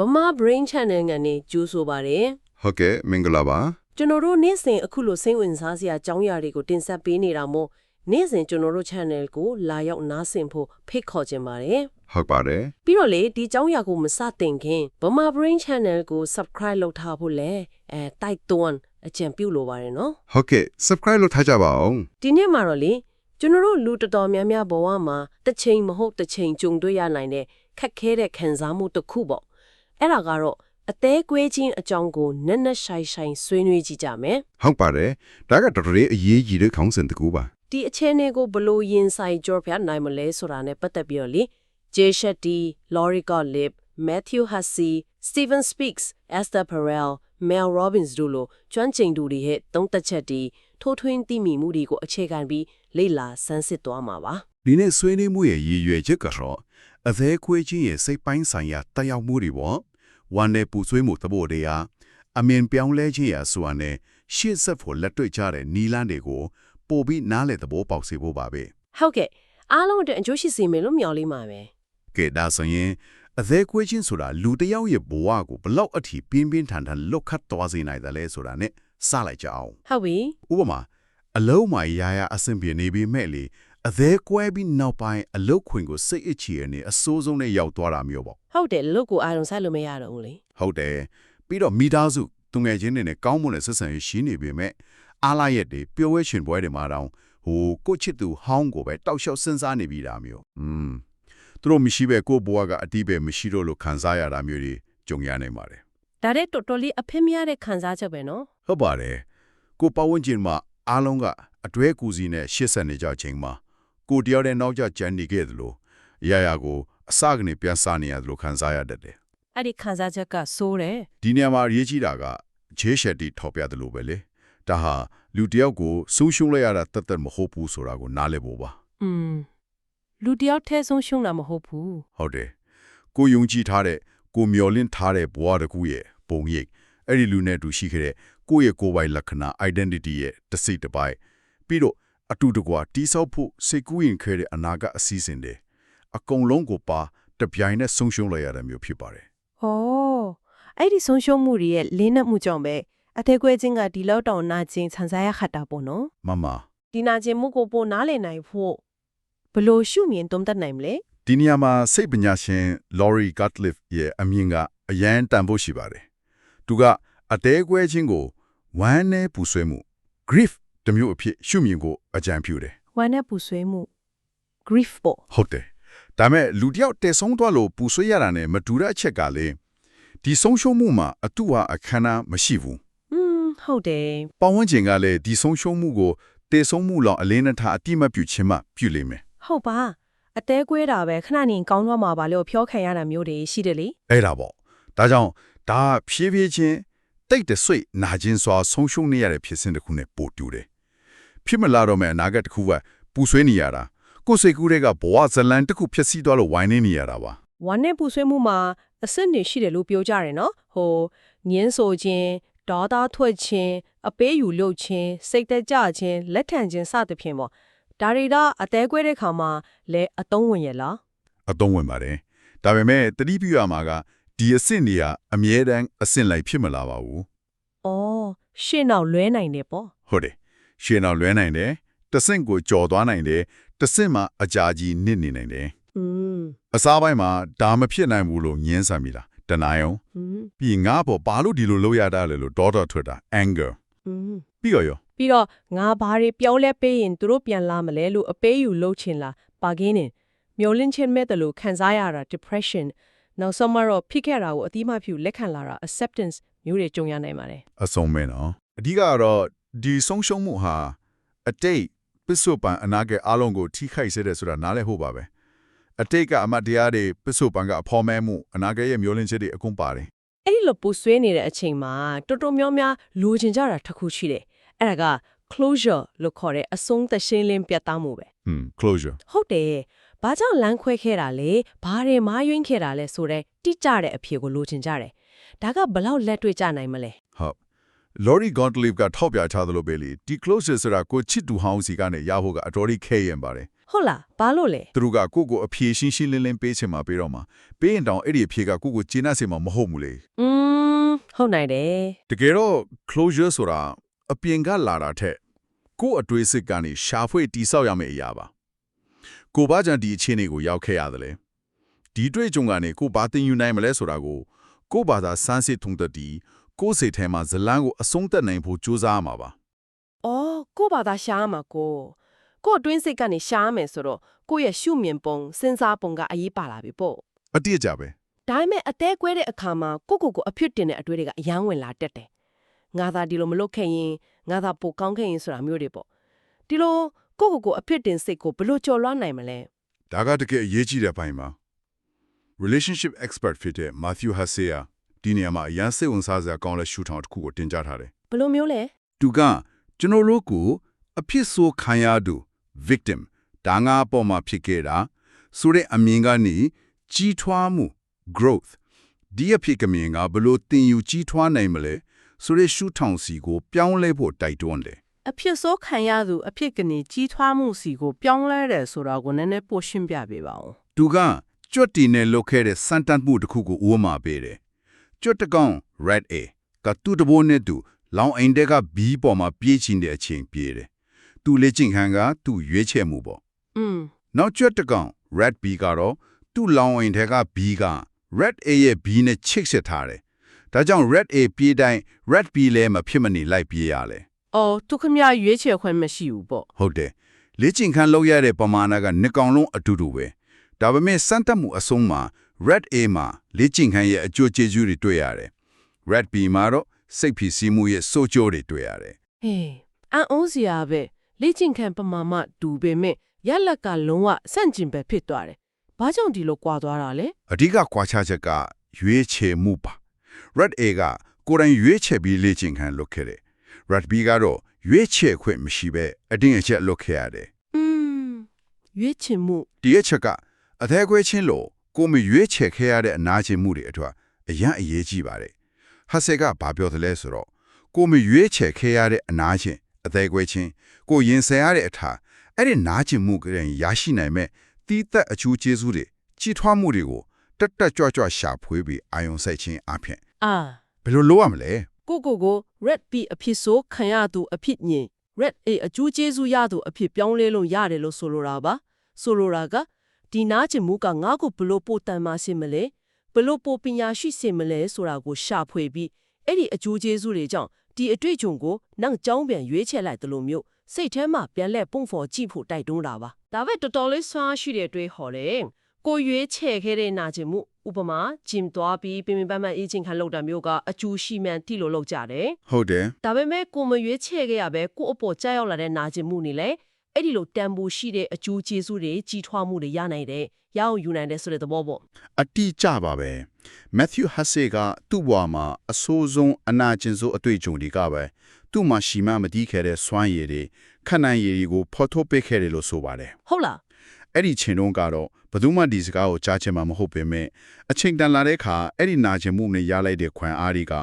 ဗမာ brain channel ကနေကြိုးဆိုပါတယ်ဟုတ်ကဲ့မင်္ဂလာပါကျွန်တော်တို့နေ့စဉ်အခုလိုစိတ်ဝင်စားစရာအကြောင်းအရာတွေကိုတင်ဆက်ပေးနေတာမို့နေ့စဉ်ကျွန်တော်တို့ channel ကိုလာရောက်နားဆင်ဖို့ဖိတ်ခေါ်ခြင်းပါတယ်ဟုတ်ပါတယ်ပြီးတော့လေဒီအကြောင်းအရာကိုမစတင်ခင်ဗမာ brain channel ကို subscribe လုပ်ထားဖို့လဲအဲတိုက်တွန်းအကြံပြုလိုပါတယ်နော်ဟုတ်ကဲ့ subscribe လုပ်ထားကြပါအောင်ဒီနေ့မှာတော့လေကျွန်တော်တို့လူတော်တော်များများဘဝမှာတစ်ချိန်မဟုတ်တစ်ချိန်ကြုံတွေ့ရနိုင်တဲ့ခက်ခဲတဲ့ခံစားမှုတစ်ခုပေါ့ အဲ့ဒါကတော့အသေးကွေးချင်းအကြောင်းကိုနက်နက်ရှိုင်ရှိုင်ဆွေးနွေးကြည့်ကြမယ်ဟုတ်ပါတယ်ဒါကတော်တော်လေးအရေးကြီးတဲ့ခေါင်းစဉ်တစ်ခုပါဒီအခြေအနေကိုဘယ်လို့ရင်ဆိုင်ကြောပြနိုင်မလဲဆိုတာနဲ့ပတ်သက်ပြီးတော့လေ Jay Shetty, Laurie Gottlieb, Matthew Hussey, Steven Speaks, Esther Perel, Mel Robbins တို့လိုကျွမ်းကျင်သူတွေရဲ့သုံးသက်ချက်တွေထိုးထွင်းသိမိမှုတွေကိုအခြေခံပြီးလေ့လာဆန်းစစ်သွားမှာပါဒီနေ့ဆွေးနွေးမှုရဲ့ရည်ရွယ်ချက်ကတော့အသေးခွေးချင်းရဲ့စိတ်ပိုင်းဆိုင်ရာတက်ရောက်မှုတွေပေါ့ ဝမ်းနဲ့ပူဆွေးမှုသဘောတရားအမြင်ပြောင်းလဲခြင်းရာဆိုတာနဲ့ရှေ့ဆက်ဖို့လက်တွေ့ကြတဲ့နီလန်းတွေကိုပို့ပြီးနားလည်သဘောပေါက်စေဖို့ပါပဲဟုတ်ကဲ့အားလုံးအတွက်အကျိုးရှိစေမယ်လို့မျှော်လင့်ပါမယ်ကဲဒါဆိုရင်အသေးခွေးချင်းဆိုတာလူတစ်ယောက်ရဲ့ဘဝကိုဘလောက်အထိပြင်းပြင်းထန်ထန်လွတ်ခတ်သွားစေနိုင်တယ်လဲဆိုတာနဲ့စလိုက်ကြအောင်ဟုတ်ပြီဥပမာအလုံးမရာရာအဆင်ပြေနေပြီမဲ့လေ အသေးကွဲပြီးနောက်ပိုင်းအလုတ်ခွင်ကိုစိတ်အချီရနေအစိုးဆုံးနဲ့ရောက်သွားတာမျိုးပေါ့ဟုတ်တယ်လုတ်ကိုအာရုံစိုက်လို့မရတော့ဘူးလေဟုတ်တယ်ပြီးတော့မိသားစုသူငယ်ချင်းတွေနဲ့ကောင်းမွန်တဲ့ဆက်ဆံရေးရှိနေပြီမဲ့အားလာရက်တွေပျော်ဝဲရှင်ပွဲတွေမှာတောင်ဟိုကိုချစ်သူဟောင်းကိုပဲတောက်လျှောက်စဉ်းစားနေပြီတာမျိုးอืมသူတို့မရှိပဲကိုယ့်ဘဝကအတိပဲမရှိတော့လို့ခံစားရတာမျိုးတွေကြုံရနိုင်ပါတယ်ဒါတဲ့တော်တော်လေးအဖေမရတဲ့ခံစားချက်ပဲနော်ဟုတ်ပါတယ်ကိုပတ်ဝန်းကျင်မှာအားလုံးကအတွဲကူစီနဲ့ရှေ့ဆက်နေကြချိန်မှာ ကိုတယောက်တည်းနောက်ကျကြံနေခဲ့သလိုအရာရာကိုအစကနေပြန်စားနေရတယ်လို့ခံစားရတတ်တယ်အဲ့ဒီခံစားချက်ကစိုးတယ်ဒီနေရာမှာအရေးကြီးတာကဂျေးရှက်တီထောက်ပြတယ်လို့ပဲလေဒါဟာလူတစ်ယောက်ကိုဆူးရှုံးလိုက်ရတာတသက်မဟုတ်ဘူးဆိုတာကိုနားလည်ဖို့ပါอืมလူတယောက်ထဲဆုံးရှုံးတာမဟုတ်ဘူးဟုတ်တယ်ကိုယုံကြည်ထားတဲ့ကိုမျော်လင့်ထားတဲ့ဘဝတစ်ခုရဲ့ပုံရိပ်အဲ့ဒီလူနဲ့အတူရှိခဲ့တဲ့ကိုယ့်ရဲ့ကိုယ်ပိုင်လက္ခဏာ identity ရဲ့တစ်စိတ်တစ်ပိုင်းပြီးတော့ အတူတကွာတိဆောက်ဖို့စိတ်ကူးရင်ခဲတဲ့အနာဂတ်အစည်းအစဉ်တွေအကုန်လုံးကိုပါတပြိုင်နဲ့ဆုံးရှုံးလိုက်ရတဲ့မျိုးဖြစ်ပါတယ်။ဩအဲ့ဒီဆုံးရှုံးမှုတွေရဲ့လင်းနှက်မှုကြောင့်ပဲအသေးကွဲခြင်းကဒီလောက်တောင်နာကျင်ဆန်စားရခတ်တာပေါ့နော်မမ။ဒီနာကျင်မှုကိုပိုနားလည်နိုင်ဖို့ဘယ်လို့ရှုမြင်သုံးသပ်နိုင်မလဲဒီနေရာမှာစိတ်ပညာရှင် Laurie Gottlieb ရဲ့အမြင်ကအရန်တန်ဖို့ရှိပါတယ်။သူကအသေးကွဲခြင်းကိုဝမ်းနဲ့ပူဆွေးမှု grief တစ်မျိုးအဖြစ်ရှုမြင်ကိုအကြံပြုတယ်။ဝမ်းနဲ့ပူဆွေးမှု grief ပေါ့။ဟုတ်တယ်။ဒါမဲ့လူတစ်ယောက်တည်ဆုံးသွားလို့ပူဆွေးရတာနဲ့မတူတဲ့အချက်ကလေဒီဆုံးရှုံးမှုမှာအတူဟာအခမ်းအနားမရှိဘူး။อืมဟုတ်တယ်။ပတ်ဝန်းကျင်ကလည်းဒီဆုံးရှုံးမှုကိုတည်ဆုံးမှုလောက်အလင်းနဲ့ထားအတိမပြုခြင်းမှပြုလိမ့်မယ်။ဟုတ်ပါ။အသေးကွဲတာပဲခဏနေကောင်းသွားမှာပါလို့ဖြောခံရတာမျိုးတွေရှိတယ်လေ။အဲ့ဒါပေါ့။ဒါကြောင့်ဒါဖြည်းဖြည်းချင်းတိတ်တဆွေနာကျင်စွာဆုံးရှုံးနေရတဲ့ဖြစ်စဉ်တစ်ခုနဲ့ပို့တူတယ်။ ဖြစ်မလာတော့မဲ့အနာဂတ်တစ်ခုကပူဆွေးနေရတာကိုယ်စိတ်ကူးတွေကဘဝဇလန်တစ်ခုဖြစ်စီသွားလို့ဝိုင်းနေနေရတာပါ။ဝမ်းနဲ့ပူဆွေးမှုမှာအစစ်နေရှိတယ်လို့ပြောကြတယ်နော်။ဟိုငင်းဆိုခြင်းဒေါသထွက်ခြင်းအပေးယူလုပ်ခြင်းစိတ်သက်ကြခြင်းလက်ထန်ခြင်းစသဖြင့်ပေါ့ဒါတွေတော့အသေးကွဲတဲ့ခါမှာလဲအတုံးဝင်ရလားအသုံးဝင်ပါတယ်။ဒါပေမဲ့တတိပြုရမှာကဒီအဆင့်တွေကအမြဲတမ်းအဆင့်လိုက်ဖြစ်မလာပါဘူး။အော်ရှင်းတော့လွဲနိုင်တယ်ပေါ့။ဟုတ်တယ်။ ရှင်းအောင်လွှဲနိုင်တယ်တဆင့်ကိုကြော်သွားနိုင်တယ်တဆင့်မှာအကြာကြီးနစ်နေနိုင်တယ်အစားပိုင်းမှာဒါမဖြစ်နိုင်ဘူးလို့ညင်းဆန်မိတာတနာယုံပြီးငါ့ပေါ်ဘာလို့ဒီလိုလုပ်ရတာလဲလို့ဒေါတာထွက်တာ anger ပြီးရောပြီးတော့ငါဘာတွေပြောလဲပေးရင်သူတို့ပြန်လာမလဲလို့အပေးယူလှုပ်ချင်လာပါကင်းနေမျောလင့်ချင်းမဲ့တယ်လို့ခံစားရတာ depression နောက်ဆုံးမှာတော့ဖြစ်ခဲ့တာကိုအတိမပြုလက်ခံလာတာ acceptance မျိုးတွေကြုံရနိုင်ပါတယ်အဆုံးမဲနော်အဓိကကတော့ ဒီဆုံးရှုံးမှုဟာအတိတ်ပစ္စုပန်အနာဂတ်အလုံးကိုထိခိုက်စေတယ်ဆိုတာနားလည်ဖို့ပါပဲအတိတ်ကအမတ်တရားတွေပစ္စုပန်ကအဖော်မဲမှုအနာဂတ်ရဲ့မျောလင့်ချက်တွေအကုန်ပါတယ်အဲ့ဒီလိုပူဆွေးနေတဲ့အချိန်မှာတော်တော်များများလိုချင်ကြတာတစ်ခုရှိတယ်အဲ့ဒါက closure လို့ခေါ်တဲ့အဆုံးသတ်ရှင်းလင်းပြတ်သားမှုပဲဟွန်း closure ဟုတ်တယ်ဘာကြောင့်လမ်းခွဲခဲ့တာလဲဘာတွေမားယွင်းခဲ့တာလဲဆိုတော့တိကျတဲ့အဖြေကိုလိုချင်ကြတယ်ဒါကဘလောက်လက်တွေ့ကြနိုင်မလဲဟုတ် Lori Gottlieb ကထောက်ပြထားသလိုပဲလေဒီ closure ဆိုတာကိုချစ်တူဟောင်းစီကနေရဖို့ကအတော်ကြီးခဲရင်ပါတယ်ဟုတ်လားဘာလို့လဲသူတို့ကကိုယ့်ကိုအဖြေရှင်းရှင်းလင်းလင်းပေးချင်မှာပေးတော့မှာပေးရင်တောင်အဲ့ဒီအဖြေကကိုယ့်ကိုကျေနပ်စေမှာမဟုတ်ဘူးလေอืมဟုတ်နိုင်တယ်တကယ်တော့ closure ဆိုတာအပြင်ကလာတာထက်ကိုယ့်အတွေ့အစစ်ကနေရှာဖွေတိဆောက်ရမယ့်အရာပါကိုဘာကြောင့်ဒီအခြေအနေကိုရောက်ခဲ့ရတယ်လဲဒီတွေ့ကြုံကနေကိုဘာတင်ယူနိုင်မလဲဆိုတာကိုကိုဘာသာစမ်းစစ်ထုံတည် ကိုယ်စိတ်ထဲမှာဇလန်းကိုအဆုံးသတ်နိုင်ဖို့ကြိုးစားရမှာပါအော်ကို့ဘာသာရှားမှာကိုကို့အတွင်းစိတ်ကနေရှားမယ်ဆိုတော့ကိုယ့်ရဲ့ရှုမြင်ပုံစဉ်းစားပုံကအရေးပါလာပြီပေါ့အတိအကျပဲဒါပေမဲ့အသေးကွဲတဲ့အခါမှာကိုကိုကိုအဖြစ်တင်တဲ့အတွေ့တွေကအယမ်းဝင်လာတတ်တယ်။ငါသာဒီလိုမလုပ်ခဲ့ရင်ငါသာပိုကောင်းခဲ့ရင်ဆိုတာမျိုးတွေပေါ့။ဒီလိုကိုကိုကိုအဖြစ်တင်စိတ်ကိုဘယ်လို့ကြော်လွှားနိုင်မလဲဒါကတကယ်အရေးကြီးတဲ့ပိုင်းပါ relationship expert ဖြစ်တဲ့ Matthew Haseya ဒီနေရာမှာအရန်စိတ်ဝင်စားစရာကောင်းတဲ့ရှုထောင့်တစ်ခုကိုတင်ကြထားတယ်။ဘယ်လို့မျိုးလဲသူကကျွန်တော်တို့ကိုအဖြစ်ဆိုးခံရသူ victim ဒါငါအပေါ်မှာဖြစ်ခဲ့တာဆိုတဲ့အမြင်ကနေကြီးထွားမှု growth ဒီအဖြစ်ကမြင်ကဘလို့တင်ယူကြီးထွားနိုင်မလဲဆိုတဲ့ရှုထောင့်စီကိုပြောင်းလဲဖို့တိုက်တွန်းတယ်အဖြစ်ဆိုးခံရသူအဖြစ်ကနေကြီးထွားမှုစီကိုပြောင်းလဲတယ်ဆိုတာကိုနည်းနည်းပိုရှင်းပြပေးပါဦးသူကကြွတ်တီနဲ့လုတ်ခဲ့တဲ့စန်တန်မှုတစ်ခုကိုဥပမာပေးတယ် ကြွတ်တကောင် red a ကတူတဘိုးနဲ့သူလောင်အိမ်တဲက B ပေါ်မှာပြေးချင်တဲ့အချိန်ပြေးတယ်သူလေ့ကျင့်ခန်းကသူ့ရွေးချယ်မှုပေါ့။อืมနောက်ကျွတ်တစ်ကောင် red b ကတော့သူ့လောင်အိမ်ထဲက b က red a ရဲ့ b နဲ့ချိတ်ဆက်ထားတယ်။ဒါကြောင့် red a ပြေးတိုင်း red b လည်းမဖြစ်မနေလိုက်ပြေးရလေ။အော်သူခမရရွေးချယ်ခွင့်မရှိဘူးပေါ့။ဟုတ်တယ်။လေ့ကျင့်ခန်းလုပ်ရတဲ့ပမာဏကနှစ်ကောင်လုံးအတူတူပဲ။ဒါပေမဲ့စမ်းတက်မှုအဆုံးမှာ red a မှာလေ့ကျင့်ခန်းရဲ့အကျိုးကျေးဇူးတွေတွေ့ရတယ်။ red b မှာတော့စိတ်ဖြစ်စီမှုရဲ့စိုးကျိုးတွေတွေ့ရတယ်ဟေးအန်အိုးစရာပဲလေ့ကျင့်ခံပမာမဒူပေမဲ့ရက်လက်ကလုံးဝဆန့်ကျင်ပဲဖြစ်သွားတယ်။ဘာကြောင့်ဒီလိုကွာသွားတာလဲ။အဓိကကွာခြားချက်ကရွေးချယ်မှုပါ။ red a ကကိုယ်တိုင်ရွေးချယ်ပြီးလေ့ကျင့်ခန်းလုပ်ခဲ့တယ်။ red b ကတော့ရွေးချယ်ခွင့်မရှိပဲအတင်းအကျပ်လုပ်ခဲ့ရတယ်။อืมရွေးချင်မှု။ဒီအချက်ကအသေးခွဲချင်းလို့ ကိုယ်မရွေးချယ်ခဲ့ရတဲ့အနာကျင်မှုတွေအထွတ်အရန်အရေးကြီးပါတယ်။ဟတ်ဆေကဘာပြောသလဲဆိုတော့ကိုယ်မရွေးချယ်ခဲ့ရတဲ့အနာကျင်အသေးခွဲချင်းကိုယ်ရင်ဆိုင်ရတဲ့အထာအဲ့ဒီနာကျင်မှုကရင်ရရှိနိုင်မဲ့တီးသက်အချူကျေးဇူးတွေကြီးထွားမှုတွေကိုတက်တက်ကြွကြွရှာဖွေပြီးအာယုံစိုက်ခြင်းအပြင်အာဘယ်လိုလုပ်ရမလဲကိုကိုကို red b အဖြစ်ဆိုခံရသူအဖြစ်ညင် red a အကျိုးကျေးဇူးရသူအဖြစ်ပြောင်းလဲလို့ရတယ်လို့ဆိုလိုတာပါဆိုလိုတာက ဒီနာကျင်မှုကငါ့ကိုဘလို့ပို့တန်မာစေမလဲဘလို့ပို့ပညာရှိစေမလဲဆိုတာကိုရှာဖွေပြီးအဲ့ဒီအကျိုးကျေးဇူးတွေကြောင့်ဒီအတွေ့အကြုံကိုနောက်ကြောင်းပြန်ရွေးချယ်လိုက်တယ်လို့မျိုးစိတ်ထဲမှာပြန်လဲပုံဖော်ကြည့်ဖို့တိုက်တွန်းတာပါဒါပဲတော်တော်လေးဆွမ်းရှိတဲ့အတွေ့ဟော်တယ်ကိုရွေးချယ်ခဲ့တဲ့နာကျင်မှုဥပမာဂျင်သွားပြီးပြင်းပြင်းပန်းပန်းအေးချင်းခံလောက်တာမျိုးကအကျိုးရှိမှန်တိလို့လောက်ကြတယ်ဟုတ်တယ်ဒါပေမဲ့ကိုမရွေးချယ်ခဲ့ရပဲကို့အပေါ်ကြောက်ရောက်လာတဲ့နာကျင်မှုနေလေ အဲ့ဒီလိုတန်ဖိုးရှိတဲ့အကျိုးကျေးဇူးတွေကြီးထွားမှုတွေရနိုင်တယ်ရအောင်ယူနိုင်တယ်ဆိုတဲ့သဘောပေါ့အတိအကျပါပဲ Matthew Hussey ကသူ့ဘဝမှာအဆိုးဆုံးအနာကျင်ဆုံးအတွေ့အကြုံတွေကပဲသူ့မှာရှိမှမတီးခဲ့တဲ့စွမ်းရည်တွေခဏရည်တွေကိုဖော်ထုတ်ပေးခဲ့တယ်လို့ဆိုပါတယ်ဟုတ်လားအဲ့ဒီချိန်တုန်းကတော့ဘယ်သူမှဒီစကားကိုကြားချင်မှာမဟုတ်ပေမဲ့အချိန်တန်လာတဲ့အခါအဲ့ဒီနာကျင်မှုနဲ့ရလိုက်တဲ့ခွန်အားတွေက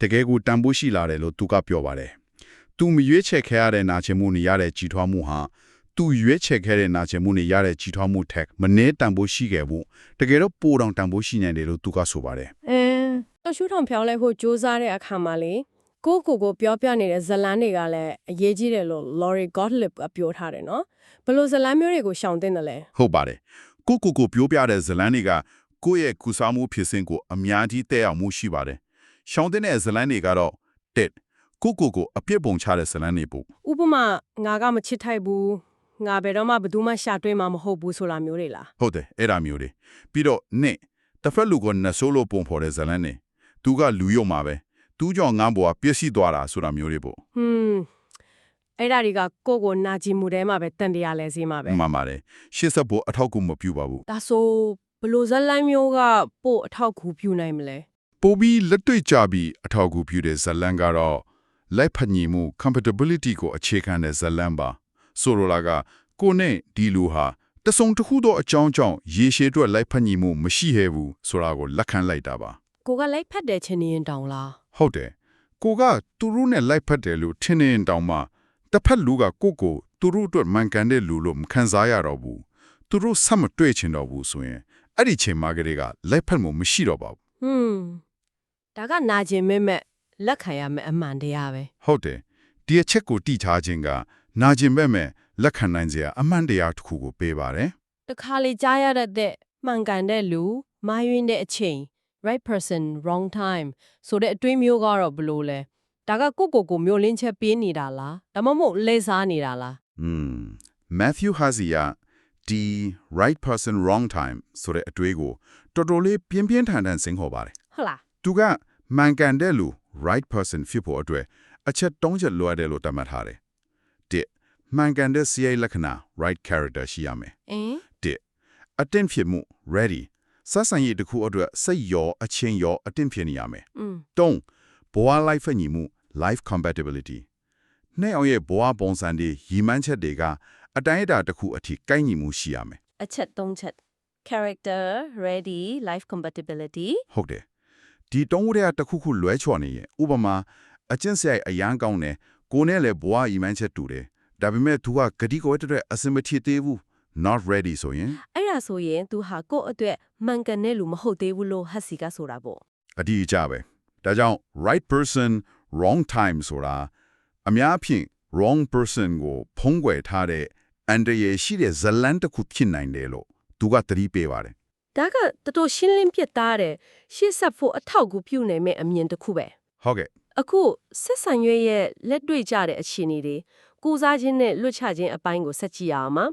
တကယ်ကိုတန်ဖိုးရှိလာတယ်လို့သူကပြောပါတယ် သူမရွေးချယ်ခဲ့ရတဲ့နာကျင်မှုနဲ့ရတဲ့ကြီးထွားမှုဟာသူရွေးချယ်ခဲ့တဲ့နာကျင်မှုနဲ့ရတဲ့ကြီးထွားမှုထက်မနည်းတန်ဖိုးရှိခဲ့ဘူးတကယ်တော့ပိုတောင်တန်ဖိုးရှိနေတယ်လို့သူကဆိုပါတယ်အဲအရှုထောင်ဖြောင်းလဲဖို့စူးစမ်းတဲ့အခါမှာလေကိုကိုကိုပြောပြနေတဲ့ဇလန်းတွေကလည်းအရေးကြီးတယ်လို့ Lori Gottlieb ကပြောထားတယ်နော်ဘယ်လို့ဇလန်းမျိုးတွေကိုရှောင်တင်တယ်လဲဟုတ်ပါတယ်ကိုကိုကိုပြောပြတဲ့ဇလန်းတွေကကိုယ့်ရဲ့ကုစားမှုဖြစ်စဉ်ကိုအများကြီးတဲ့အောင်မှုရှိပါတယ်ရှောင်းတဲ့ဇလန်းတွေကတော့တက် ကိုကိုကိုအပြစ်ပုံချတဲ့ဇလန်းတွေပို့ဥပမာငါကမချစ်ထိုက်ဘူးငါဘယ်တော့မှဘယ်သူမှရှာတွေ့မှာမဟုတ်ဘူးဆိုတာမျိုးတွေလားဟုတ်တယ်အဲ့ဒါမျိုးတွေပြီးတော့နှစ်တစ်ဖက်လူကနဆိုးလို့ပုံဖော်တဲ့ဇလန်းတွေသူကလူရုံမှာပဲသူကြောင့်ငန်းပေါ်ကပြည့်စည်သွားတာဆိုတာမျိုးတွေပို့ဟွန်းအဲ့ဒါတွေကကိုကိုနာကြည်မှုထဲမှာပဲတန်တရားလဲစေမှာပဲမှန်ပါတယ်ရှစ်ဆက်ဖို့အထောက်အကူမပြုပါဘူးဒါဆိုဘယ်လို့ဇလန်းမျိုးကပို့အထောက်ကူပြုနိုင်မလဲပိုပြီးလက်တွေ့ကြပြီးအထောက်အကူပြုတဲ့ဇလန်းကတော့ လိုက်ဖက်ညီမှု compatibility ကိုအခြေခံတဲ့ဇလန်းပါဆိုလိုတာကကိုနဲ့ဒီလူဟာတစုံတစ်ခုသောအကြောင်းကြောင့်ရေရှည်အတွက်လိုက်ဖက်ညီမှုမရှိဟဲဘူးဆိုတာကိုလက်ခံလိုက်တာပါကိုကလိုက်ဖတ်တယ်ချင်းနေရင်တောင်လားဟုတ်တယ်ကိုကသူတို့နဲ့လိုက်ဖက်တယ်လို့ထင်နေရင်တောင်မှတစ်ဖက်လူကကိုကိုသူတို့အတွက်မှန်ကန်တဲ့လူလို့မခံစားရတော့ဘူးသူတို့ဆက်မတွေ့ချင်တော့ဘူးဆိုရင်အဲ့ဒီချိန်မှာကလေးကလက်ဖက်မှုမရှိတော့ပါဘူးဟွန်းဒါကနာကျင်မဲ့မဲ့ လက်ခံရမယ့်အမှန်တရားပဲဟုတ်တယ်ဒီအချက်ကိုတိထားခြင်းကနာကျင်ဘက်မဲ့လက်ခံနိုင်စရာအမှန်တရားတစ်ခုကိုပေးပါတယ်တခါလေကြားရတဲ့မှန်ကန်တဲ့လူမာယွင်းတဲ့အချိန် right person wrong time ဆိုတဲ့အတွေးမျိုးကတော့ဘယ်လိုလဲဒါကကိုယ့်ကိုယ်ကိုမျိုးလင်းချက်ပေးနေတာလားဒါမှမဟုတ်လဲစားနေတာလားอืม Matthew Hazia ဒီ right person wrong time ဆိုတဲ့အတွေးကိုတော်တော်လေးပြင်းပြင်းထန်ထန်ဆင်ခေါ်ပါတယ်ဟုတ်လားသူကမှန်ကန်တဲ့လူ right person ဖြစ်ဖို့အတွက်အချက်၃ချက်လိုအပ်တယ်လို့သတ်မှတ်ထားတယ်။တစ်မှန်ကန်တဲ့ CI လက္ခဏာ right character ရှိရမယ်အင်း။တစ်အတင့်ဖြစ်မှု ready စဆန်ရည်တစ်ခုအတွက်စိတ်ရောအချင်းရောအတင့်ဖြစ်နေရမယ်อืม။သုံးဘဝ life ညီမှု life compatibility နဲ့အောင်ရဲ့ဘဝပုံစံတွေရည်မှန်းချက်တွေကအတိုင်းအတာတစ်ခုအထိကိုက်ညီမှုရှိရမယ်အချက်၃ချက် character ready life compatibility ဟုတ်တယ် ဒီတုံးဝရတစ်ခုခုလွဲချော်နေရင်ဥပမာအကျင့်စရိုက်အရန်ကောင်းတယ်ကိုနဲ့လည်းဘဝအီမန်ချက်တူတယ်ဒါပေမဲ့ तू ကဂတိကိုတဲ့အစင်မထီသေးဘူး not ready ဆိုရင် အဲ့ဒါဆိုရင် तू ဟာကိုယ့်အတွက်မှန်ကန်တဲ့လူမဟုတ်သေးဘူးလို့ဟတ်စီကဆိုတာပေါ့ အဒီအကြပဲဒါကြောင့် right person wrong time ဆိုတာအများဖြင့် wrong person ကိုဖုံးကွယ်ထားတဲ့အန်တရယ်ရှိတဲ့ဇလန်တစ်ခုဖြစ်နိုင်တယ်လို့ तू ကသတိပေးပါတယ် ဒါကတော်တော်ရှင်းလင်းပြတ်သားတယ်ရှေ့ဆက်ဖို့အထောက်အကူပြုနိုင်မယ့်အမြင်တစ်ခုပဲဟုတ်ကဲ့အခုဆက်ဆံရွေးရဲ့လက်တွေ့ကြတဲ့အခြေအနေတွေကိုစားခြင်းနဲ့လွတ်ချခြင်းအပိုင်းကိုဆက်ကြည့်ရအောင်ပါ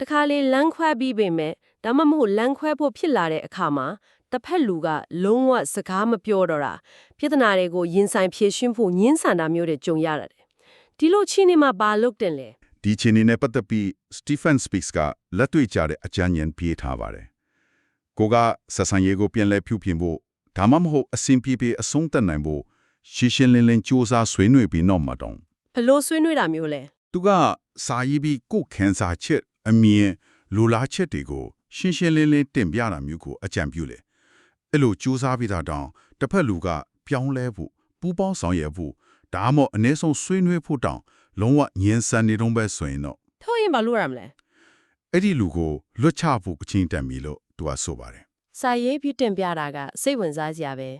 တခါလေလမ်းခွဲပြီးပေမဲ့ဒါမှမဟုတ်လမ်းခွဲဖို့ဖြစ်လာတဲ့အခါမှာတစ်ဖက်လူကလုံးဝစကားမပြောတော့တာပြဿနာတွေကိုရင်ဆိုင်ဖြေရှင်းဖို့ညှင်းဆန်တာမျိုးတွေကြုံရတာတယ်ဒီလိုချင်းနေမှာဘာလုပ်တင်လဲဒီချင်းနေနဲ့ပတ်သက်ပြီး Stephen Speaks ကလက်တွေ့ကြတဲ့အကြံဉာဏ်ပေးထားပါတယ်။ ကိုကဆက်ဆံရေးကိုပြန်လဲဖြူပြင်ဖို့ဒါမှမဟုတ်အစဉ်ပြေပြေအဆုံးသတ်နိုင်ဖို့ရှင်းရှင်းလင်းလင်းစူးစမ်းဆွေးနွေးပြီးတော့မှတော့ဘလို့ဆွေးနွေးတာမျိုးလဲသူကစာရေးပြီးကိုယ်ခန်းစာချက်အမြင်လူလားချက်တွေကိုရှင်းရှင်းလင်းလင်းတင်ပြတာမျိုးကိုအကြံပြုလေ။အဲ့လိုစူးစမ်းပြီးတာတောင်တစ်ဖက်လူကပြောင်းလဲဖို့ပူးပေါင်းဆောင်ရွက်ဖို့ဒါမှမဟုတ်အနည်းဆုံးဆွေးနွေးဖို့တောင်လုံးဝညှင်းဆန်နေတော့ပဲဆိုရင်တော့ထောက်ရင်ဘာလုပ်ရမလဲအဲ့ဒီလူကိုလွတ်ချဖို့အချင်းတက်ပြီလို့ သူကဆိုပါတယ်စာရေးပြီးတင်ပြတာကစိတ်ဝင်စားစရာပဲ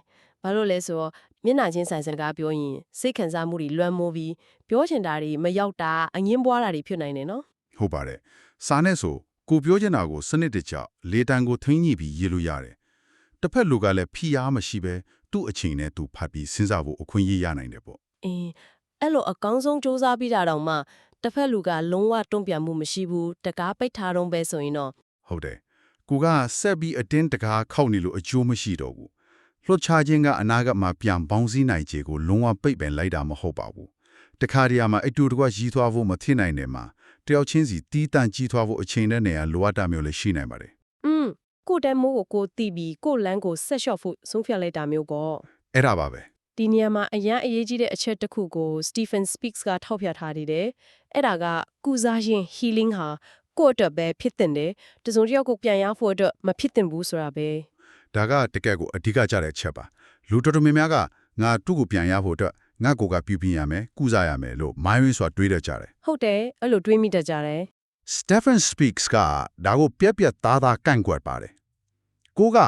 ဘာလို့လဲဆိုတော့မျက်နှာချင်းဆိုင်စကားပြောရင်စိတ်ခံစားမှုတွေလွှမ်းမိုးပြီးပြောချင်တာတွေမရောက်တာအငင်းပွားတာတွေဖြစ်နိုင်တယ်နော်ဟုတ်ပါတယ်စာနဲ့ဆိုကိုပြောချင်တာကိုစနစ်တကျလေတံကိုထိန်းညှိပြီးရေးလို့ရတယ်တစ်ဖက်လူကလည်းဖိအားမရှိပဲသူ့အချိန်နဲ့သူဖတ်ပြီးစဉ်းစားဖို့အခွင့်အရေးရနိုင်တယ်ပေါ့အင်းအဲ့လိုအကောင်းဆုံးစူးစမ်းပြီးတာတော့မှတစ်ဖက်လူကလုံးဝတုံ့ပြန်မှုမရှိဘူးတကားပိတ်ထားတော့ပဲဆိုရင်တော့ဟုတ်တယ် ကိုကဆက်ပြီးအတင်းတကားခောက်နေလို့အကျိုးမရှိတော့ဘူးလွတ်ချခြင်းကအနာဂတ်မှာပြန်ပေါင်းစည်းနိုင်ခြေကိုလုံးဝပိတ်ပင်လိုက်တာမဟုတ်ပါဘူးတခါတည်းမှာအတူတကွရည်သွားဖို့မဖြစ်နိုင်တယ်မှာတယောက်ချင်းစီတီးတန့်ကြီးထွားဖို့အချိန်နဲ့နေရာလိုအပ်တာမျိုးလည်းရှိနိုင်ပါတယ်อืมကိုယ်တည်းမိုးကိုကိုယ်တီးပြီးကိုယ်လန်းကိုဆက်လျှော့ဖို့ဆုံးဖြတ်လိုက်တာမျိုးကောအဲ့ဒါပါပဲဒီနေရာမှာအရန်အရေးကြီးတဲ့အချက်တစ်ခုကို Stephen Speaks ကထောက်ပြထားသေးတယ်။အဲ့ဒါကကုစားခြင်း healing ဟာ ကိုယ့်အတွက်ပဲဖြစ်တဲ့တယ်။တစုံတစ်ယောက်ကိုပြန်ရဖို့အတွက်မဖြစ်သင့်ဘူးဆိုတာပဲဒါကတကယ်ကိုအဓိကကြတဲ့ချက်ပါလူတော်တော်များများကငါသူ့ကိုပြန်ရဖို့အတွက်ငါကိုယ်ကပြူပြင်းရမယ်ကုစားရမယ်လို့မိုင်းဝင်းဆိုတာတွေးတတ်ကြတယ်။ဟုတ်တယ်အဲ့လိုတွေးမိတတ်ကြတယ် Stephen Speaks ကဒါကိုပြက်ပြက်သားသားကန့်ကွက်ပါတယ်ကိုက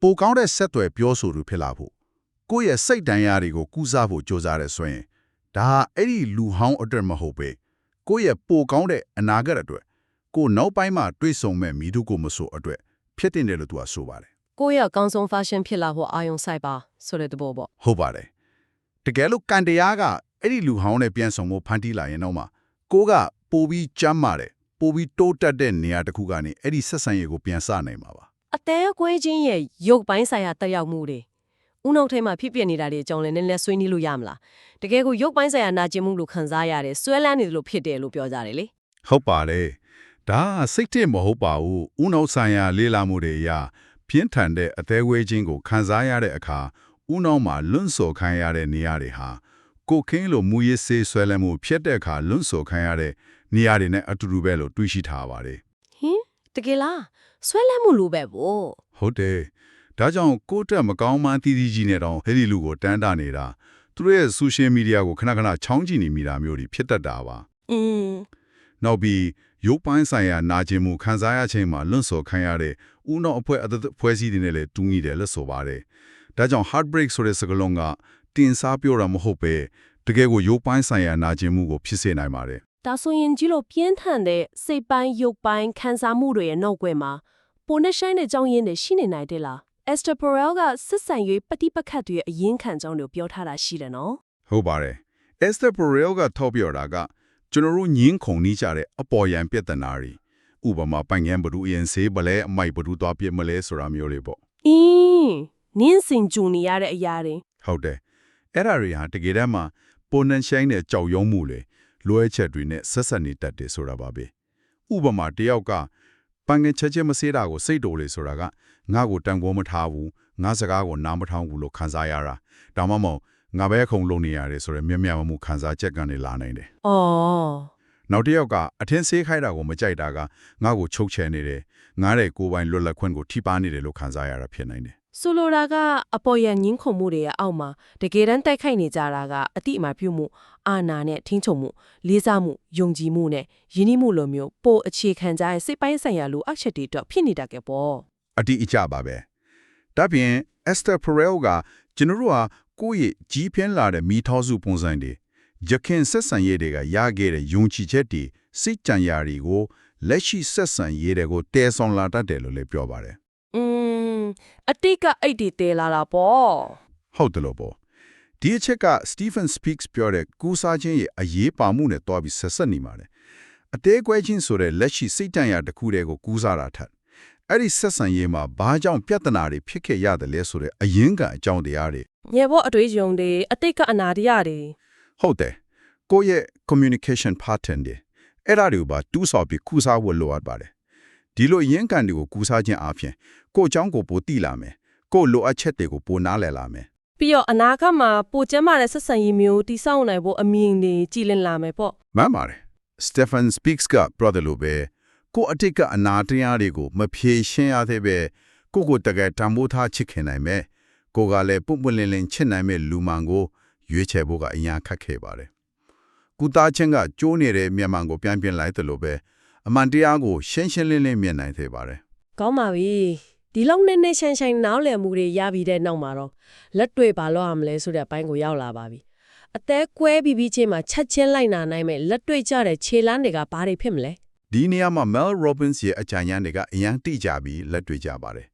ပိုကောင်းတဲ့ဆက်သွယ်ပြောဆိုသူဖြစ်လာဖို့ကိုယ့်ရဲ့စိတ်တန်ရာတွေကိုကုစားဖို့ကြိုးစားရဲဆိုရင်ဒါဟာအဲ့ဒီလူဟောင်းအတွက်မဟုတ်ပဲကိုယ့်ရဲ့ပိုကောင်းတဲ့အနာဂတ်အတွက် ကိုယ်နောက်ပိုင်းမှာတွေးဆုံမဲ့မိသူကိုမဆိုအတွက်ဖြစ်တင်တယ်လို့သူကဆိုပါတယ်။ကိုယ့်ရဲ့အကောင်းဆုံး fashion ဖြစ်လာဖို့အာယုံစိုက်ပါဆိုတဲ့သဘောပေါ့ဟုတ်ပါတယ်တကယ်လို့ကန်တရားကအဲ့ဒီလူဟောင်းနဲ့ပြန်ဆောင်ဖို့ဖန်တီးလာရင်တော့မှကိုကပိုပြီးကြမ်းမာတယ်ပိုပြီးတိုးတက်တဲ့နေရာတစ်ခုကနေအဲ့ဒီဆက်ဆံရေးကိုပြန်စနိုင်မှာပါ။အသေးအကွဲချင်းရဲ့ရုပ်ပိုင်းဆိုင်ရာတက်ရောက်မှုတွေဥနောက်ထိပ်မှာဖြစ်ပြနေတာတွေအကြောင်းလည်းနည်းနည်းဆွေးနွေးလို့ရမလား။တကယ်ကိုရုပ်ပိုင်းဆိုင်ရာနာကျင်မှုလို့ခံစားရတယ်ဆွဲလန်းနေတယ်လို့ဖြစ်တယ်လို့ပြောကြတယ်လေ။ဟုတ်ပါတယ် ဒါကစိတ်တည်းမဟုတ်ပါဘူးဥနောက်ဆိုင်ရာ လေးလာမှုတွေအရာပြင်းထန်တဲ့အသေးဝဲခြင်းကိုခံစားရတဲ့အခါဥနောက်မှာလွန့်စော်ခံရတဲ့နေရာတွေဟာကိုယ်ခင်းလိုမူရစ်စေးဆွဲလန်းမှုဖြစ်တဲ့အခါလွန့်စော်ခံရတဲ့နေရာတွေနဲ့အတူတူပဲလို့တွေးရှိထားပါတယ်ဟင်တကယ်လားဆွဲလန်းမှုလိုပဲဗောဟုတ်တယ်ဒါကြောင့်ကိုယ့်တက်မကောင်းမှန်းတီးတီးကြီးနဲ့တောင်ဟဲ့ဒီလူကိုတန်းတာနေတာသူတို့ရဲ့ဆိုရှယ်မီဒီယာကိုခဏခဏချောင်းကြည့်နေမိတာမျိုးတွေဖြစ်တတ်တာပါอืมနောက်ပြီး ရုပ်ပိုင်းဆိုင်ရာနာကျင်မှုခံစားရခြင်းမှာလွန့်ဆော်ခံရတဲ့ဦးနှောက်အဖွဲ့အသစ်ဖွဲ့စည်းတွေနဲ့လည်းတူညီတယ်လို့ဆိုပါတယ်ဒါကြောင့် heartbreak ဆိုတဲ့စကားလုံးကတင်စားပြောတာမဟုတ်ပဲတကယ်ကိုရုပ်ပိုင်းဆိုင်ရာနာကျင်မှုကိုဖြစ်စေနိုင်ပါတယ်ဒါဆိုရင်ကြီးလို့ပြင်းထန်တဲ့စိတ်ပိုင်းရုပ်ပိုင်းခံစားမှုတွေရဲ့နောက်ွယ်မှာပိုနဲ့ဆိုင်တဲ့ကြောင်းရင်းတွေရှိနေနိုင်တယ်လား Esther Perel ကစစ်ဆန်၍ပฏิပက္ခတွေရဲ့အရင်ခံကြောင်းတွေပြောထားတာရှိတယ်နော်ဟုတ်ပါတယ် Esther Perel ကထောက်ပြတာက ကျွန်တော်တို့ညင်းခုန်နေကြတဲ့အပေါ်ယံပြဿနာတွေဥပမာပိုင်ငန်းဘဒူအရင်ဆေးပလဲအမိုက်ဘဒူသွားပြစ်မလဲဆိုတာမျိုးလေးပေါ့အင်းနင်းစင်ကြုံနေရတဲ့အရာတွေဟုတ်တယ်အဲ့ဒါတွေဟာတကယ်တမ်းမှာပုံနှံဆိုင်တဲ့ကြောက်ရွံ့မှုလေလွဲချက်တွေနဲ့ဆက်ဆက်နေတတ်တယ်ဆိုတာပါပဲဥပမာတယောက်ကပန်းငယ်ချက်ချက်မစေးတာကိုစိတ်တော်လေဆိုတာကငါ့ကိုတန်ဖိုးမထားဘူးငါစကားကိုနားမထောင်ဘူးလို့ခံစားရတာဒါမှမဟုတ် ငါပဲခုံလုံနေရတယ်ဆိုရယ်မျက်မျက်မမှုခံစားချက်ကနေလာနိုင်တယ်။အော်နောက်တစ်ယောက်ကအထင်းဆေးခိုက်တာကိုမကြိုက်တာကငါ့ကိုချုပ်ချယ်နေတယ်ငါတဲ့ကိုယ်ပိုင်လွတ်လပ်ခွင့်ကိုထိပါနေတယ်လို့ခံစားရတာဖြစ်နိုင်တယ်ဆိုလိုတာကအပေါ်ရန်ညင်းခုန်မှုတွေရဲ့အောက်မှာတကယ်တမ်းတိုက်ခိုက်နေကြတာကအတိအမှပြုမှုအာနာနဲ့ထင်းချုံမှုလေးစားမှုယုံကြည်မှုနဲ့ယဉ်ကျေးမှုလိုမျိုးပိုအခြေခံကြတဲ့စိတ်ပိုင်းဆိုင်ရာလိုအပ်ချက်တွေတော့ဖြစ်နေတာကပေါ့အတိအကျပါပဲဒါပြင် Esther Perel ကကျွန်တော်တို့ဟာ ကိုယ့်ရဲ့ကြီးပြင်းလာတဲ့မိသားစုပုံစံတွေရခင်ဆက်ဆံရေးတွေကရခဲ့တဲ့ယုံကြည်ချက်တွေစိတ်ကြံရာတွေကိုလက်ရှိဆက်ဆံရေးတွေကိုတည်ဆောင်လာတတ်တယ်လို့လည်းပြောပါတယ်อืมအတိတ်ကအိတ်တွေတဲလာတာပေါ့ဟုတ်တယ်လို့ပေါ့ဒီအချက်က Stephen Speaks ပြောတဲ့ကူးစားခြင်းရဲ့အရေးပါမှုနဲ့တွားပြီးဆက်ဆက်နေပါတယ်အသေးကွဲခြင်းဆိုတဲ့လက်ရှိစိတ်ကြံရာတစ်ခုတည်းကိုကူးစားတာထက်အဲ့ဒီဆက်ဆံရေးမှာဘာကြောင့်ပြဿနာတွေဖြစ်ခဲ့ရတယ်လဲဆိုတဲ့အရင်းကအကြောင်းတရားတွေ ညေဘောအတွေ့အကြုံတွေအတိတ်ကအနာတရားတွေဟုတ်တယ်ကိုယ့်ရဲ့ communication pattern တွေအဲ့ဒါတွေကိုပါတူးဆော်ပြီးကူးစားဖို့လိုအပ်ပါတယ်ဒီလိုရင်းကန်တွေကိုကူးစားခြင်းအပြင်ကိုယ့်အကြောင်းကိုပိုသိလာမယ်ကိုယ့်လိုအပ်ချက်တွေကိုပိုနားလည်လာမယ်ပြီးတော့အနာဂတ်မှာပိုကျန်းမာတဲ့ဆက်ဆံရေးမျိုးတည်ဆောက်နိုင်ဖို့အမြင်တွေကြည်လင်လာမယ်ပေါ့မှန်ပါတယ် Stephen Speaks က brother လိုပဲကိုယ့်အတိတ်ကအနာတရားတွေကိုမဖြေရှင်းရသေးပဲကိုယ့်ကိုယ်တကယ်တံမိုးထားချစ်ခင်နိုင်မယ် ကိုယ်ကလည်းပုတ်ပွလင်းလင်းချစ်နိုင်မဲ့လူမှန်ကိုရွေးချယ်ဖို့ကအများခက်ခဲပါတယ်ကုသားချင်းကကျိုးနေတဲ့မြန်မာကိုပြန်ပြင်လိုက်တယ်လို့ပဲအမှန်တရားကိုရှင်းရှင်းလင်းလင်းမြင်နိုင်သေးပါတယ်ကောင်းပါပြီဒီလောက်နဲ့နဲ့ဆိုင်ဆိုင်နားလည်မှုတွေရပြီးတဲ့နောက်မှာတော့လက်တွေ့ဘာလို့ရမလဲဆိုတဲ့အပိုင်းကိုရောက်လာပါပြီအသက်ကွဲပြီးပြီးချင်းမှာချက်ချင်းလိုက်နာနိုင်မဲ့လက်တွေ့ကြတဲ့ခြေလမ်းတွေကဘာတွေဖြစ်မလဲဒီနေရာမှာ Mel Robbins ရဲ့အကြံဉာဏ်တွေကအရင်တိကျပြီးလက်တွေ့ကြပါတယ်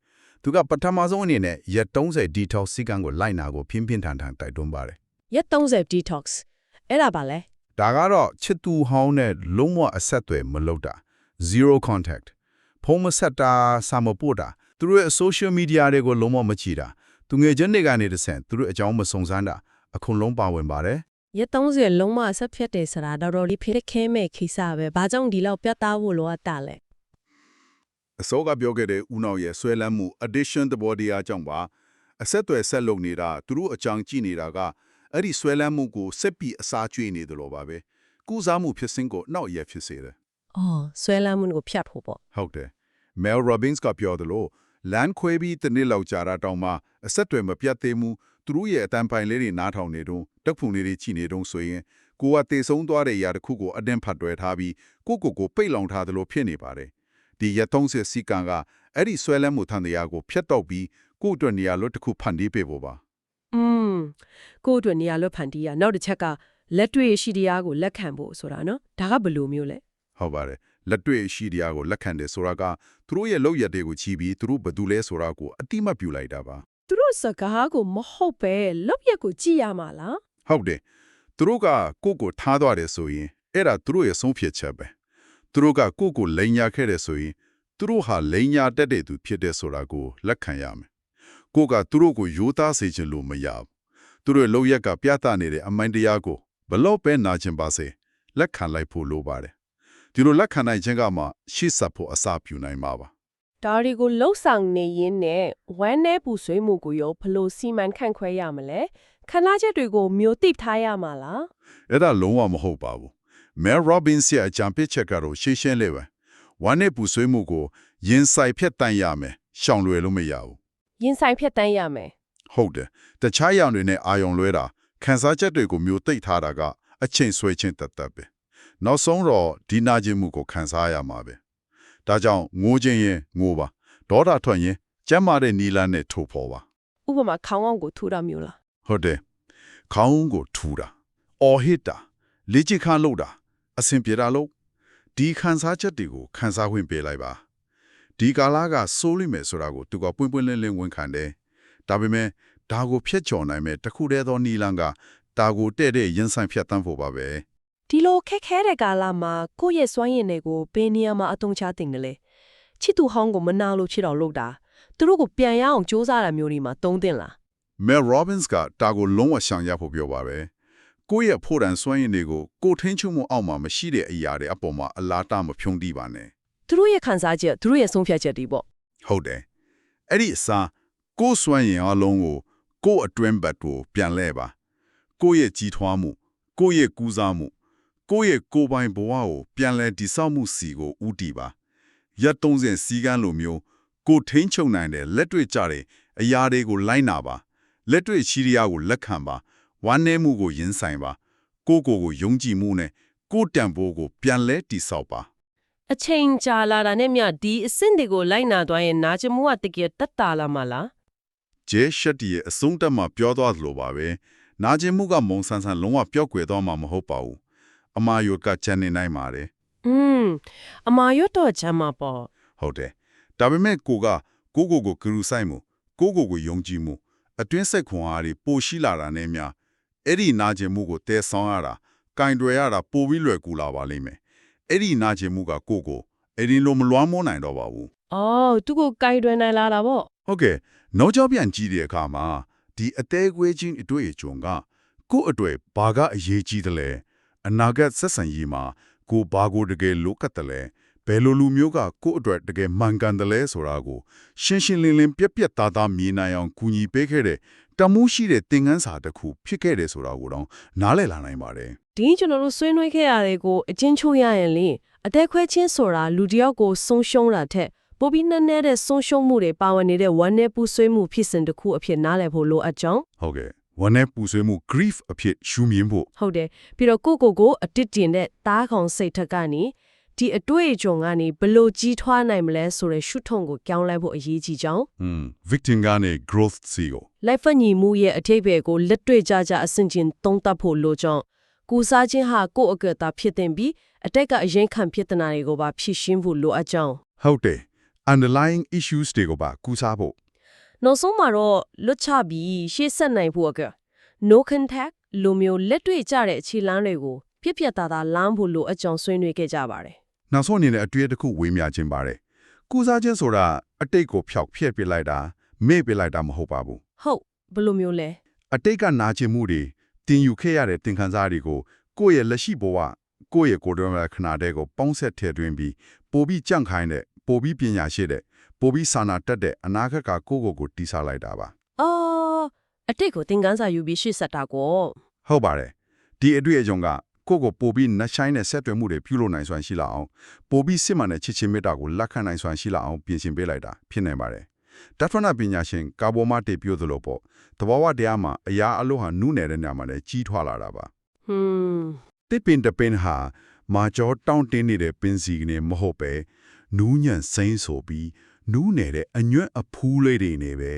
သူကပထမဆုံးအနေနဲ့ရက်30 detox စီကံကိုလိုက်နာကိုပြင်းပြင်းထန်ထန်တိုက်တွန်းပါတယ်ရက်30 detox အဲ့ဒါပါလဲဒါကတော့ချစ်သူဟောင်းနဲ့လုံးဝအဆက်အသွယ်မလုပ်တာ zero contact ဖုန်းမဆက်တာစာမပို့တာသူတို့ရဲ့ social media တွေကိုလုံးဝမကြည့်တာသူငယ်ချင်းတွေကနေတဆင့်သူတို့အကြောင်းမစုံစမ်းတာအကုန်လုံးပါဝင်ပါတယ်ရက်30လုံးမဆက်ဖြတ်တယ်ဆိုတာတော်တော်လေးဖိခဲမဲ့ခိစ္စပဲဘာကြောင့်ဒီလောက်ပြတ်သားဖို့လိုအပ်တာလဲ အစောကပြောခဲ့တဲ့ဦးနောက်ရဲ့ဆွဲလန်းမှု addiction တဘောတရားကြောင့်ပါအဆက်အသွယ်ဆက်လုပ်နေတာသူတို့အကြောင်းကြည့်နေတာကအဲ့ဒီဆွဲလန်းမှုကိုဆက်ပြီးအစားကျွေးနေတယ်လို့ပါပဲကုစားမှုဖြစ်စဉ်ကိုနောက်ရက်ဖြစ်စေတယ်အော်ဆွဲလမ်းမှုကိုဖြတ်ဖို့ပေါ့ဟုတ်တယ် Mel Robbins ကပြောတယ်လို့လန်ခွဲပြီးတစ်နှစ်လောက်ကြာတာတောင်မှအဆက်တွေမပြတ်သေးမှုသူတို့ရဲ့အတန်ပိုင်လေးတွေနားထောင်နေတုန်းတက်ဖုန်လေးတွေကြည့်နေတုန်းဆိုရင်ကိုကတေဆုံးသွားတဲ့အရာတစ်ခုကိုအတင်းဖတ်တွဲထားပြီးကိုကိုကိုပိတ်လောင်ထားသလိုဖြစ်နေပါတယ် ဒီရက်30စီကံကအဲ့ဒီဆွဲလန်းမှုထန်တရားကိုဖျက်တော့ပြီးကို့အတွက်နေရာလွတ်တစ်ခုဖန်တီးပေးဖို့ပါอืมကိုယ့်အတွက်နေရာလွတ်ဖန်တီးရနောက်တစ်ချက်ကလက်တွေ့ရှိတရားကိုလက်ခံဖို့ဆိုတာနော်ဒါကဘယ်လိုမျိုးလဲဟုတ်ပါတယ်လက်တွေ့ရှိတရားကိုလက်ခံတယ်ဆိုတာကသူတို့ရဲ့လောက်ရက်တွေကိုချီးပြီးသူတို့ဘယ်သူလဲဆိုတာကိုအတိမတ်ပြလိုက်တာပါသူတို့စကားကိုမဟုတ်ပဲလောက်ရက်ကိုကြည့်ရမှာလားဟုတ်တယ်သူတို့ကကိုယ့်ကိုထားသွားတယ်ဆိုရင်အဲ့ဒါသူတို့ရဲ့ဆုံးဖြတ်ချက်ပဲ သူတို့ကကိုယ့်ကိုလိန်ညာခဲ့တယ်ဆိုရင်သူတို့ဟာလိန်ညာတက်တဲ့သူဖြစ်တဲ့ဆိုတာကိုလက်ခံရမယ်ကိုယ့်ကသူတို့ကိုယိုသားစေချင်လို့မရဘူးသူတို့ရဲ့လောက်ရက်ကပြသနေတဲ့အမိုင်းတရားကိုဘလို့ပဲနာကျင်ပါစေလက်ခံလိုက်ဖို့လိုပါတယ်ဒီလိုလက်ခံနိုင်ခြင်းကမှရှေ့ဆက်ဖို့အစာပြုနိုင်မှာပါဒါတွေကိုလှုပ်ဆောင်နေရင်းနဲ့ဝမ်းနဲ့ပူဆွေးမှုကိုရောဘယ်လိုစီမံခန့်ခွဲရမလဲခဏချက်တွေကိုမျိုးတိထားရမှာလားအဲ့ဒါလုံးဝမဟုတ်ပါဘူး။ Mel Robbins ရဲ့အကြံပေးချက်ကတော့ရှင်းရှင်းလေးပဲ။ဝမ်းနဲ့ပူဆွေးမှုကိုရင်ဆိုင်ဖြတ်တန်းရမယ်။ရှောင်လွယ်လို့မရဘူးရင်ဆိုင်ဖြတ်တန်းရမယ်။ဟုတ်တယ်။တခြားရောင်တွေနဲ့အာယုံလွဲတာခန်းစားချက်တွေကိုမျိုးသိပ်ထားတာကအချိန်ဆွဲခြင်းတတ်တတ်ပဲနောက်ဆုံးတော့ဒီနာကျင်မှုကိုခံစားရမှာပဲဒါကြောင့်ငိုခြင်းရင်ငိုပါဒေါသထွက်ရင်ကျမ်းမာတဲ့နီလာနဲ့ထိုးဖော်ပါဥပမာခေါင်းအောင်ကိုထူတာမျိုးလားဟုတ်တယ်ခေါင်းကိုထူတာအော်ဟစ်တာလေ့ကျင့်ခါလုပ်တာ အဆင်ပြေတာလို့ဒီခံစားချက်တွေကိုခံစားခွင့်ပေးလိုက်ပါဒီကာလကစိုးလိမယ်ဆိုတာကိုသူကပွင့်ပွင့်လင်းလင်းဝန်ခံတယ်ဒါပေမဲ့ဒါကိုဖျက်ချော်နိုင်မဲ့တစ်ခုတည်းသောနီလန်ကဒါကိုတဲ့တဲ့ရင်ဆိုင်ဖြတ်တန်းဖို့ပါပဲဒီလိုခက်ခဲတဲ့ကာလမှာကိုယ့်ရဲ့စွမ်းရည်တွေကိုဘယ်နေရာမှာအသုံးချတင်တယ်လဲချစ်သူဟောင်းကိုမနာလို့ချစ်တော်လုပ်တာသူတို့ကိုပြန်ရအောင်စူးစမ်းတာမျိုးတွေမှာသုံးတင်လား Mel Robbins ကဒါကိုလုံးဝရှောင်ရဖို့ပြောပါပဲ ကိုယ့်ရဲ့ဖို့တန်စွမ်းရည်တွေကိုကိုယ်ထင်းချုံမှုအောက်မှာမရှိတဲ့အရာတွေအပေါ်မှာအလားတမဖြုံးတိပါနဲ့သူတို့ရဲ့ခံစားချက်သူတို့ရဲ့ဆုံးဖြတ်ချက်တွေပေါ့ဟုတ်တယ်အဲ့ဒီအစားကိုယ်စွမ်းရင်အလုံးကိုကိုယ့်အတွင်းဘက်ကိုပြန်လဲပါကိုယ့်ရဲ့ကြီးထွားမှု ကိုယ့်ရဲ့ကူးစားမှု ကိုယ့်ရဲ့ကိုယ်ပိုင်ဘဝကိုပြန်လဲတည်ဆောက်မှုစီကိုဥတီပါရက်30စီကန်းလိုမျိုးကိုယ်ထိန်းချုပ်နိုင်တဲ့လက်တွေ့ကြတဲ့အရာတွေကိုလိုက်နာပါလက်တွေ့ရှိရိယာကိုလက်ခံပါ ဝမ်းနည်းမှုကိုရင်ဆိုင်ပါကိုယ့်ကိုယ်ကိုယုံကြည်မှုနဲ့ကိုယ့်တန်ဖိုးကိုပြန်လဲတည်ဆောက်ပါအချိန်ကြာလာတာနဲ့မြဒီအဆင့်တွေကိုလိုက်နာသွားရင်နာကျင်မှုကတကယ်တက်တာလာမလားဂျဲရှက်တီရဲ့အဆုံးတက်မှာပြောသွားသလိုပါပဲနာကျင်မှုကမုံဆန်းဆန်းလုံးဝပျောက်ကွယ်သွားမှာမဟုတ်ပါဘူးအမာယုတ်ကချန်နေနိုင်ပါတယ်อืมအမာရွတ်တော့ချမ်းမှာပေါ့ဟုတ်တယ်ဒါပေမဲ့ကိုကကိုကိုကိုဂရုစိုက်မှုကိုကိုကိုယုံကြည်မှုအတွင်းစိတ်ခွန်အားတွေပိုရှိလာတာနဲ့များ အဲ့ဒီနာကျင်မှုကိုတဲဆောင်ရတာကင်တွယ်ရတာပိုပြီးလွယ်ကူလာပါလိမ့်မယ်အဲ့ဒီနာကျင်မှုကကိုကိုအဲ့ဒီလိုမလွှမ်းမိုးနိုင်တော့ပါဘူးအော်သူကိုကြိုက်တွယ်နိုင်လာတာပေါ့ဟုတ်ကဲ့နောက်ကြောက်ပြန်ကြည့်တဲ့အခါမှာဒီအသေးကွေးချင်းအတွေ့အကြုံကကိုယ့်အတွေ့ဘာကအရေးကြီးတယ်လဲအနာဂတ်ဆက်ဆံရေးမှာကိုဘာကိုတကယ်လိုကတ်တယ်လဲဘယ်လိုလူမျိုးကကိုယ့်အတွေ့တကယ်မှန်ကန်တယ်လဲဆိုတာကိုရှင်းရှင်းလင်းလင်းပြက်ပြက်သားသားမြင်နိုင်အောင်ကူညီပေးခဲ့တဲ့ တမှုရှိတဲ့သင်ခန်းစာတစ်ခုဖြစ်ခဲ့တယ်ဆိုတာကိုတော့နားလည်လာနိုင်ပါတယ်ဒီကျွန်တော်တို့ဆွေးနွေးခဲ့ရတဲ့ကိုအချင်းချိုးရရင်လေအသက်ခွဲချင်းဆိုတာလူတစ်ယောက်ကိုဆုံးရှုံးတာထက်ပိုပြီးနှဲ့နှဲတဲ့ဆုံးရှုံးမှုတွေပါဝင်နေတဲ့ဝမ်းနည်းပူဆွေးမှုဖြစ်စဉ်တစ်ခုအဖြစ်နားလည်ဖို့လိုအပ်ကြောင်းဟုတ်ကဲ့ဝမ်းနဲ့ပူဆွေးမှု grief အဖြစ်ရှုမြင်ဖို့ဟုတ်တယ်ပြီးတော့ကိုကိုကိုအတစ်တင်တဲ့တားကောင်စိတ်ထက်ကနေ ဒီအတွေ့အကြုံကနေဘလို့ကြီးထွားနိုင်မလဲဆိုတဲ့ရှုထုံကိုကြောင်းလိုက်ဖို့အရေးကြီးကြောင်းอืม victim ကနေ growth စီကိုလိုက်ဖက်ညီမှုရဲ့အထိပ္ပယ်ကိုလက်တွေ့ကြကြအဆင့်ချင်းသုံးသပ်ဖို့လိုကြောင်းကူစားခြင်းဟာကိုယ့်အကတာဖြစ်တင်ပြီးအတက်ကအရင်ခံဖြစ်တနာတွေကိုပါဖြည့်ရှင်းဖို့လိုအပ်ကြောင်းဟုတ်တယ် underlying issues တွေကိုပါကူစားဖို့နောက်ဆုံးမှာတော့လွတ်ချပြီးရှေ့ဆက်နိုင်ဖို့အက no contact လိုမျိုးလက်တွေ့ကြတဲ့အခြေလမ်းတွေကိုပြက်ပြက်သားသားလမ်းဖို့လိုအပ်ကြောင်းဆွေးနွေးခဲ့ကြပါတယ် နောက်ဆုံးအနေနဲ့အတွေ့အတစ်ခုဝေမျှခြင်းပါတယ်ကူစားခြင်းဆိုတာအတိတ်ကိုဖျောက်ဖျက်ပစ်လိုက်တာမေ့ပစ်လိုက်တာမဟုတ်ပါဘူးဟုတ်ဘယ်လိုမျိုးလဲအတိတ်ကနာကျင်မှုတွေတင်ယူခဲ့ရတဲ့သင်ခန်းစာတွေကိုကိုယ့်ရဲ့လက်ရှိဘဝကိုယ့်ရဲ့ကိုယ်တော်ရဲ့ခနာတဲ့ကိုပေါင်းဆက်ထည့်သွင်းပြီးပိုပြီးကြန့်ခိုင်းတဲ့ပိုပြီးပညာရှိတဲ့ပိုပြီးစာနာတတ်တဲ့အနာဂတ်ကကိုယ့်ကိုယ်ကိုတီးစားလိုက်တာပါအော်အတိတ်ကိုသင်ခန်းစာယူပြီးရှေ့ဆက်တာကိုဟုတ်ပါတယ်ဒီအတွေ့အကြုံက ကိုယ့်ကိုပိုပြီးနှဆိုင်တဲ့ဆက်သွယ်မှုတွေပြုလုပ်နိုင်စွမ်းရှိလာအောင်ပိုပြီးစစ်မှန်တဲ့ချစ်ချင်းမေတ္တာကိုလက်ခံနိုင်စွမ်းရှိလာအောင်ပြင်ဆင်ပေးလိုက်တာဖြစ်နိုင်ပါတယ်တတ်ဖနာပညာရှင်ကာဘောမတေပြောသလိုပေါ့တဘာဝတရားမှာအရာအလို့ဟာနုနယ်တဲ့နေရာမှာလည်းကြီးထွားလာတာပါဟွန်းတစ်ပင်တပင်ဟာမာကျော်တောင်းတင်းနေတဲ့ပင်စီကနေမဟုတ်ပဲနူးညံ့စိမ့်ဆိုပြီးနူးနယ်တဲ့အညွန့်အဖူးလေးတွေနေပဲ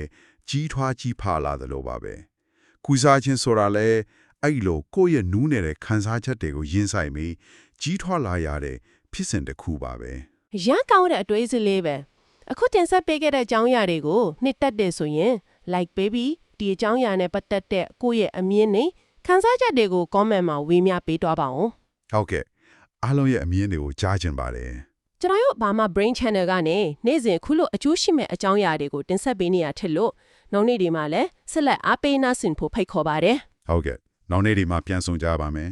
ကြီးထွားကြီးဖာလာသလိုပါပဲကုစားခြင်းဆိုတာလဲ အဲ့လိုကိုယ့်ရဲ့နူးနေတဲ့ခံစားချက်တွေကိုရင်ဆိုင်ပြီးကြီးထွားလာရတဲ့ဖြစ်စဉ်တစ်ခုပါပဲရမ်းကောင်းတဲ့အတွေးစလေးပဲအခုတင်ဆက်ပေးခဲ့တဲ့အကြောင်းအရာတွေကိုနှစ်တက်တယ်ဆိုရင် like baby ဒီအကြောင်းအရာနဲ့ပတ်သက်တဲ့ကိုယ့်ရဲ့အမြင်နဲ့ခန်းစားချက်တွေကို comment မှာဝေမျှပေးသွားပါအောင်ဟုတ်ကဲ့အားလုံးရဲ့အမြင်တွေကိုကြားချင်ပါတယ်ကျွန်တော်တို့ဘာမှ brain channel ကနေနေ့စဉ်ခုလိုအကျိုးရှိမဲ့အကြောင်းအရာတွေကိုတင်ဆက်ပေးနေရထက်လို့နောက်နေ့ဒီမှာလည်းဆက်လက်အားပေးနာဆင်ဖို့ဖိတ်ခေါ်ပါတယ်ဟုတ်ကဲ့ နောက်နေ့ဒီမှာပြန်ဆောင်ကြပါမယ်